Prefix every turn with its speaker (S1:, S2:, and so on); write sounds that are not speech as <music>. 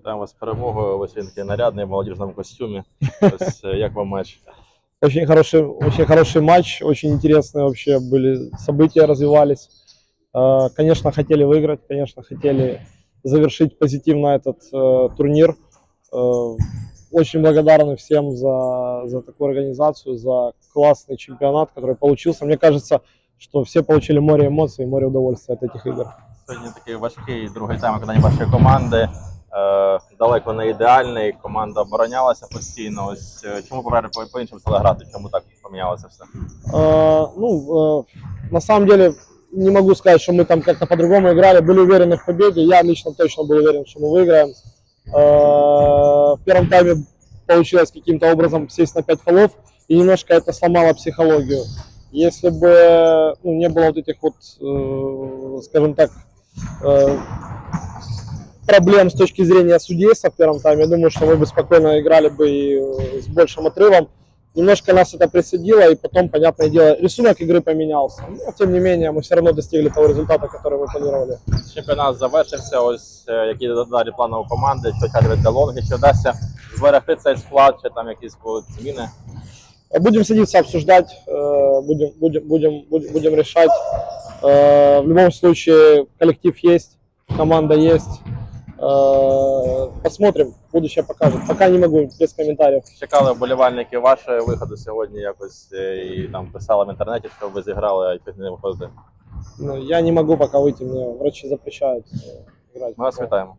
S1: Вітаємо вас з перемогою. Ви сьогодні такий нарядний в молодіжному костюмі. <laughs> Ось, е, як вам матч?
S2: Очень хороший, очень хороший матч, очень интересные вообще были события, развивались. Э, Конечно, хотели выиграть, конечно, хотели завершить позитивно этот э, турнир. Э, Очень благодарны всем за, за такую организацию, за классный чемпионат, который получился. Мне кажется, что все получили море эмоций, море удовольствия от этих игр.
S1: Сьогодні такий важкий другий тайм виконання вашої команди. Е, далеко не ідеальний. Команда оборонялася постійно. Ось е, чому по- по- по-іншому стали грати? Чому так помінялося все?
S2: Э, ну, э, на самом деле, не могу сказать, что мы там как-то по-другому играли. Были уверены в победе. Я лично точно был уверен, что мы выиграем. Э, в первом тайме получилось каким-то образом сесть на 5 фолов, и немножко это сломало психологию. Если бы ну, не было вот этих вот, э, скажем так, э, проблем с точки зрения судейства в первом тайме, я думаю, что мы бы спокойно играли бы и э, с большим отрывом. Немножко нас это присадило, и потом, понятное дело, рисунок игры поменялся. Но, тем не менее, мы все равно достигли того результата, который мы планировали.
S1: Чемпіонат завершився. Ось е, які далі плани у команди, що чекати від Делонги, чи вдасться зберегти цей склад, чи там якісь будуть зміни.
S2: Будем садиться, обсуждать, э, будем, будем, будем, будем, будем решать. Э, В любом случае, коллектив есть, команда есть. Э, Посмотрим, будущее покажет. Пока не могу, без комментариев.
S1: Чекали вболівальники вашого виходу сьогодні якось е, і там писали в інтернеті, що ви зіграли, а якось не виходите.
S2: Но Я не могу пока выйти, мне врачи запрещают э, играть.
S1: Ми вас вітаємо.